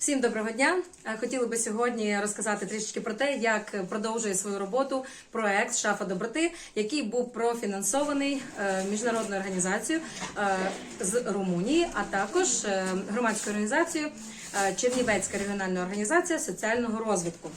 Всім доброго дня! Е, Хотіли би сьогодні розказати трішечки про те, як продовжує свою роботу проект Шафа доброти, який був профінансований е, міжнародною організацією е, з Румунії, а також громадською організацією Чернівецька регіональна організація соціального розвитку.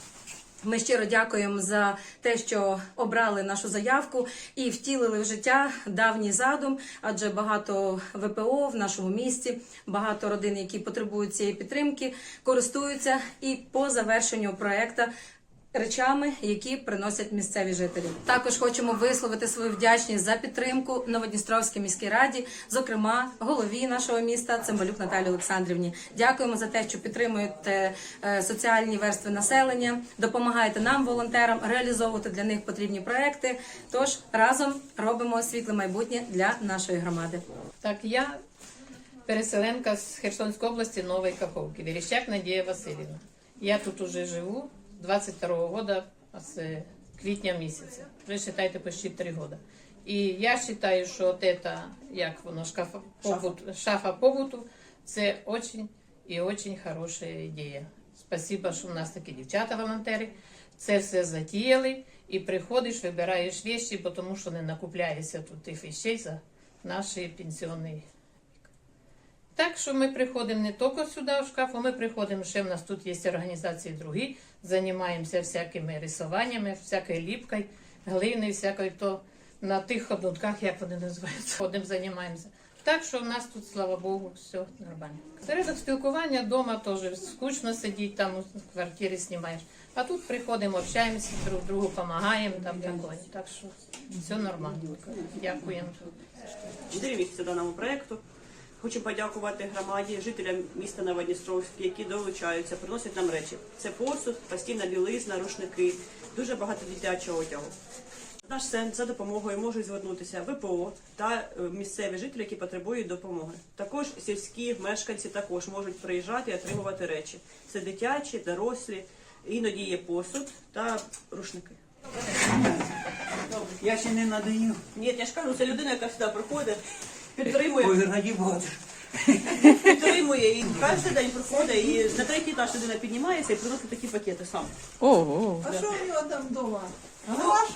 Ми щиро дякуємо за те, що обрали нашу заявку і втілили в життя давній задум, адже багато ВПО в нашому місті, багато родин, які потребують цієї підтримки, користуються і по завершенню проекту речами, які приносять місцеві жителі. Також хочемо висловити свою вдячність за підтримку Новодністровській міській раді, зокрема голові нашого міста Цимбалюк Наталі Олександрівні. Дякуємо за те, що підтримуєте е, соціальні верстви населення, допомагаєте нам, волонтерам, реалізовувати для них потрібні проекти. Тож разом робимо світле майбутнє для нашої громади. Так, я переселенка з Херсонської області Нової Каховки, Верещак Надія Васильівна. Я тут уже живу 22-го года з квітня місяця. Вже вважайте, почти 3 года. І я вважаю, що от это, як воно, шкафа, побут, шафа побуту, це очень і очень хороша ідея. Спасибо, що в нас такі дівчата-волонтери. Це все затіяли, і приходиш, вибираєш вещи, бо тому що не накупляєшся тут тих вещей за наші пенсіонні так що ми приходимо не тільки сюди в шкаф, а ми приходимо, ще в нас тут є організації другі, займаємося всякими рисуваннями, всякою ліпкою, глиною, всякою, то на тих ходунках, як вони називаються, ходимо, займаємося. Так що в нас тут, слава Богу, все нормально. Серед спілкування вдома теж скучно сидіти, там у квартирі знімаєш. А тут приходимо, общаємося, друг другу допомагаємо, там такое. Так що все нормально. Дякуємо. Чотири місяці даному проєкту. Хочу подякувати громаді, жителям міста Новодністровське, які долучаються, приносять нам речі. Це посуд, постільна білизна, рушники, дуже багато дитячого одягу. Наш центр за допомогою можуть звернутися ВПО та е, місцеві жителі, які потребують допомоги. Також сільські мешканці також можуть приїжджати і отримувати речі. Це дитячі, дорослі, іноді є посуд та рушники. Я ще не надаю. Ні, я ж кажу, це людина, яка сюди приходить. Ой, раді Бога. підтримує і кожен день приходить, і на третій етаж людина піднімається і приносить такі пакети сам. А що в нього там вдома? Гараж?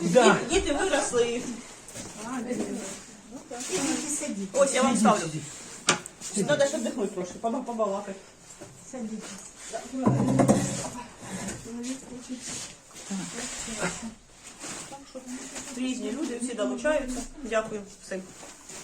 Да. Діти, діти виросли. і- Ось я вам ставлю. Треба ще вдихнути трошки, поба- побалакати. Різні люди, всі долучаються. Дякую всім.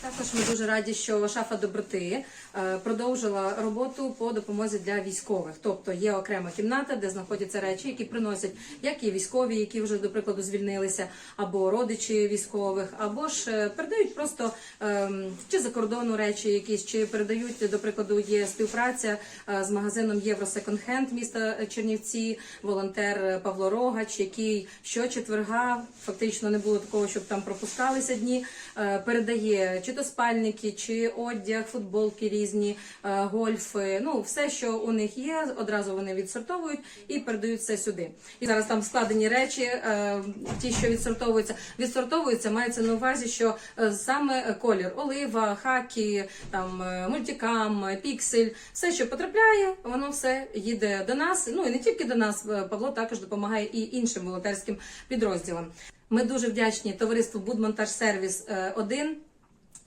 Також ми дуже раді, що шафа доброти е, продовжила роботу по допомозі для військових. Тобто є окрема кімната, де знаходяться речі, які приносять як і військові, які вже до прикладу звільнилися, або родичі військових, або ж е, передають просто ем, чи за кордону речі, якісь, чи передають до прикладу. Є співпраця е, з магазином Євро Секонд-Хенд міста Чернівці, волонтер Павло Рогач, який щочетверга фактично не було такого, щоб там пропускалися дні. Е, Передає чи то спальники, чи одяг, футболки різні, е, гольфи. Ну все, що у них є, одразу вони відсортовують і передають все сюди. І зараз там складені речі, е, ті, що відсортовуються, відсортовуються, мається на увазі, що саме колір олива, хакі, там мультикам, піксель, все, що потрапляє, воно все їде до нас. Ну і не тільки до нас. Павло також допомагає і іншим волонтерським підрозділам. Ми дуже вдячні товариству Будмонтаж Сервіс 1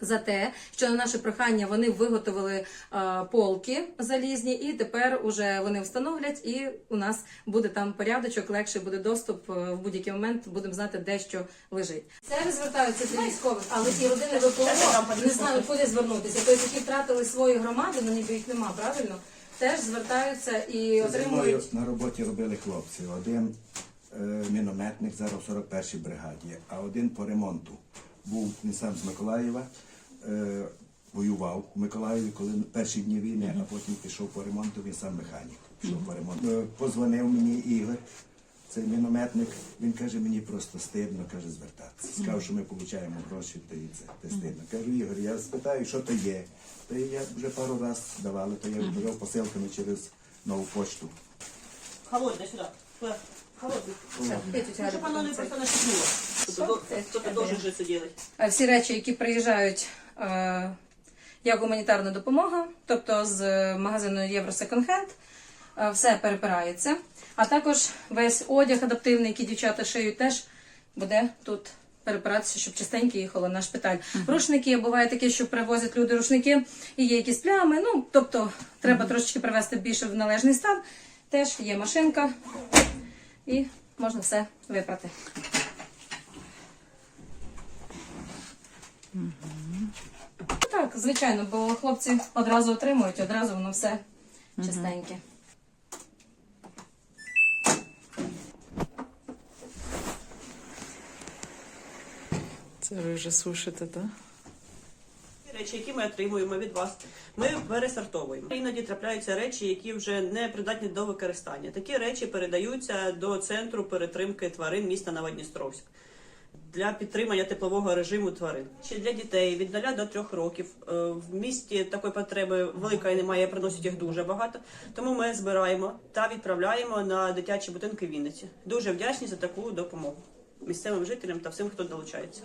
за те, що на наше прохання вони виготовили е, полки залізні, і тепер уже вони встановлять, і у нас буде там порядочок, легше буде доступ е, в будь-який момент. Будемо знати, де що лежить. Це звертаються до військових, але ті родини ВПО не знають, куди звернутися. Тобто, які втратили свої громади, ну ніби їх нема, правильно? Теж звертаються і Зі мною отримують. на роботі робили хлопці. Один е, мінометник зараз у 41-й бригаді, а один по ремонту. Був він сам з Миколаєва, е, воював у Миколаєві, коли перші дні війни, а потім пішов по ремонту, він сам механік. Пішов по ремонту. Е, позвонив мені Ігор, цей мінометник, він каже, мені просто стидно, каже, звертатися. Сказав, що ми отримуємо гроші, то і це, те стидно. Кажу, Ігор, я спитаю, що то є. То я вже пару разів давали, то я відправляв посилками через нову почту. Холодне сюди. Петю, Ну, Щоб воно не просто не шипнуло. Тобто Хто-то должен же це робити. Е, всі речі, які приїжджають, е, як гуманітарна допомога, тобто з магазину Євро Second Hand. Е, Все перепирається. А також весь одяг адаптивний, який дівчата шиють, теж буде тут перепиратися, щоб чистенько їхало на шпиталь. Рушники буває таке, що привозять люди рушники і є якісь плями. Ну тобто треба трошечки привести більше в належний стан. Теж є машинка і можна все випрати. Так, звичайно, бо хлопці одразу отримують, одразу воно все чистеньке. Це ви вже сушите, так? Речі, які ми отримуємо від вас, ми пересортовуємо. Іноді трапляються речі, які вже не придатні до використання. Такі речі передаються до центру перетримки тварин міста Новодністровськ для підтримання теплового режиму тварин. Ще для дітей від 0 до 3 років Е, в місті такої потреби великої немає, приносять їх дуже багато. Тому ми збираємо та відправляємо на дитячі будинки Вінниці. Дуже вдячні за таку допомогу місцевим жителям та всім, хто долучається.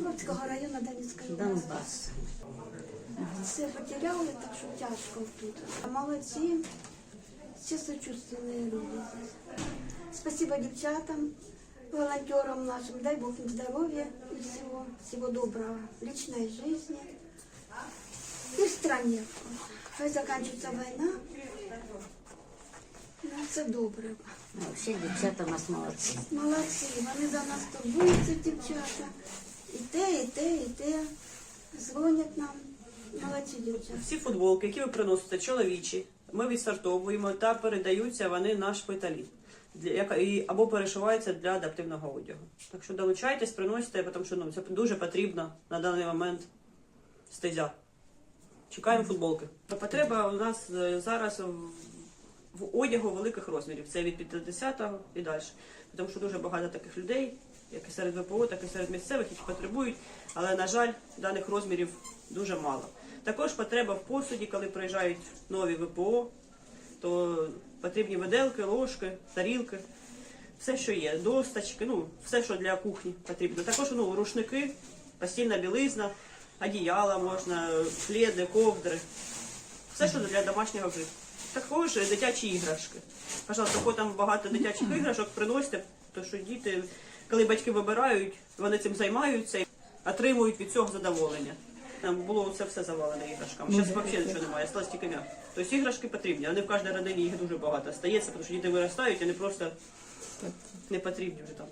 Покровського району Донецької Донбас. Все потеряли, так що тяжко тут. Молодці, всі сочувственні люди. Спасибо дівчатам, волонтерам нашим. Дай Бог им здоровья и всего, всего доброго. Личной жизни и в стране. Хай закінчиться війна. Ну, це добре. Всі дівчата у нас молодці. Молодці, вони за нас турбуються, дівчата. І те, і те, і те. Дзвонять нам. Молодці дівчата. Всі футболки, які ви приносите, чоловічі, ми відсортовуємо та передаються вони на шпиталі. Для, яка- або перешиваються для адаптивного одягу. Так що долучайтесь, приносите, тому що ну, це дуже потрібно на даний момент стезя. Чекаємо футболки. Потреба у нас е, зараз в- одягу великих розмірів. Це від 50-го і далі. Тому що дуже багато таких людей, як і серед ВПО, так і серед місцевих, які потребують. Але, на жаль, даних розмірів дуже мало. Також потреба в посуді, коли приїжджають нові ВПО, то потрібні виделки, ложки, тарілки, все, що є, досточки, ну, все, що для кухні потрібно. Також ну, рушники, постільна білизна, одіяла можна, пледи, ковдри. Все, що для домашнього вжитку. Також дитячі іграшки. Пожалуйста, кого там багато дитячих іграшок, приносите, тому що діти, коли батьки вибирають, вони цим займаються і отримують від цього задоволення. Там було це все завалене іграшками. Зараз взагалі нічого немає, сталося тільки м'яко. Тобто іграшки потрібні, але в кожній родині їх дуже багато стається, тому що діти виростають, вони просто не потрібні вже там.